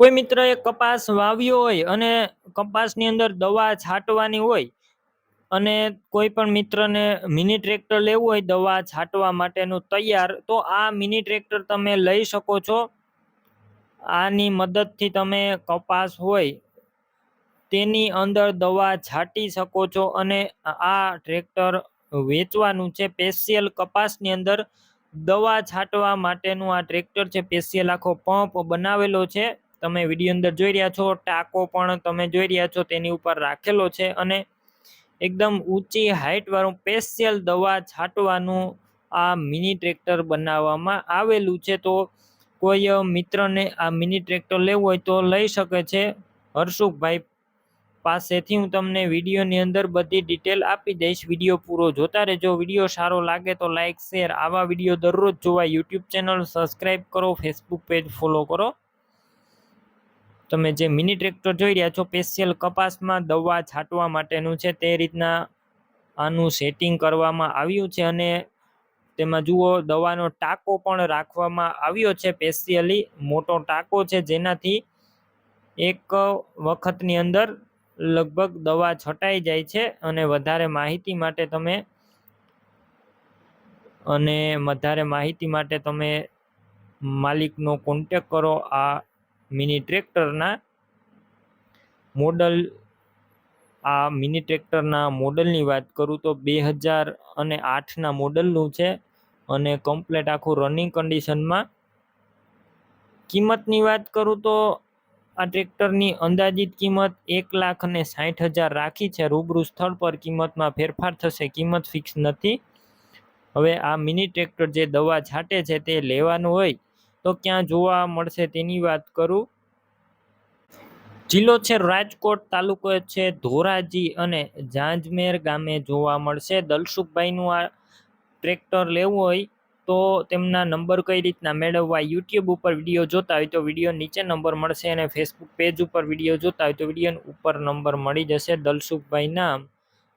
કોઈ મિત્રએ કપાસ વાવ્યો હોય અને કપાસની અંદર દવા છાંટવાની હોય અને કોઈ પણ મિત્રને મિની ટ્રેક્ટર લેવું હોય દવા છાંટવા માટેનું તૈયાર, તો આ મિની ટ્રેક્ટર તમે લઈ શકો છો. આની મદદથી તમે કપાસ હોય તેની અંદર દવા છાંટી શકો છો અને આ ટ્રેક્ટર વેચવાનું છે સ્પેશિયલ કપાસની અંદર. દવા છાંટવા માટેનું આ ટ્રેક્ટર છે સ્પેશિયલ આખો પંપ બનાવેલો છે. તમે વીડિયો અંદર જોઈ રહ્યા છો, ટાંકો પણ તમે જોઈ રહ્યા છો, તેની ઉપર રાખેલો છે અને એકદમ ઊંચી હાઇટવાળું પેશિયલ દવા છાંટવાનું આ મિની ટ્રેક્ટર બનાવવામાં આવેલું છે. તો કોઈ મિત્રને આ મિની ટ્રેક્ટર લેવું હોય તો લઈ શકે છે. હર્ષુખભાઈ પાસેથી હું તમને વિડીયોની અંદર બધી ડિટેલ આપી દઈશ. વીડિયો પૂરો જોતા રહેજો. વીડિયો સારો લાગે તો લાઇક શેર આવા વીડિયો દરરોજ જોવા યુટ્યુબ ચેનલ સબસ્ક્રાઈબ કરો ફેસબુક પેજ ફોલો કરો. તમે જે મિની ટ્રેક્ટર જોઈ રહ્યા છો સ્પેશિયલ કપાસમાં દવા છાંટવા માટેનું છે, તે રીતના આનું સેટિંગ કરવામાં આવ્યું છે અને તેમાં જુઓ, દવાનો ટાંકો પણ રાખવામાં આવ્યો છે સ્પેશિયલી મોટો ટાંકો છે જેનાથી એક વખતની અંદર લગભગ દવા છટાઈ જાય છે અને વધારે માહિતી માટે તમે અને વધારે માહિતી માટે તમે માલિકનો કોન્ટેક કરો, આ મિની ટ્રેક્ટરના મોડલ, આ મિની ટ્રેક્ટરના મોડલની વાત કરું તો બે હજાર અને આઠના મોડલનું છે અને કમ્પ્લેટ આખું રનિંગ કન્ડિશનમાં કિંમતની વાત કરું તો આ ટ્રેક્ટરની અંદાજિત કિંમત એક લાખ અને સાઠ હજાર રાખી છે. રૂબરૂ સ્થળ પર કિંમતમાં ફેરફાર થશે, કિંમત ફિક્સ નથી. હવે આ મિની ટ્રેક્ટર જે દવા છાંટે છે તે લેવાનું હોય. તો ક્યાં જોવા મળશે તેની વાત કરું? જિલ્લો છે રાજકોટ, તાલુકો છે ધોરાજી અને ઝાંઝમેર ગામે જોવા મળશે. દલસુખભાઈનું આ ટ્રેક્ટર લેવું હોય તો તેમના નંબર કઈ રીતના મેળવવા યુટ્યુબ ઉપર વીડિયો જોતા હોય તો વીડિયો નીચે નંબર મળશે અને ફેસબુક પેજ ઉપર વીડિયો જોતા હોય તો વીડિયો ઉપર નંબર મળી જશે. દલસુખભાઈના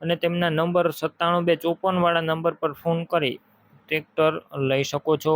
અને તેમના નંબર સત્તાણું બે ચોપનવાળા નંબર પર ફોન કરી ટ્રેક્ટર લઈ શકો છો.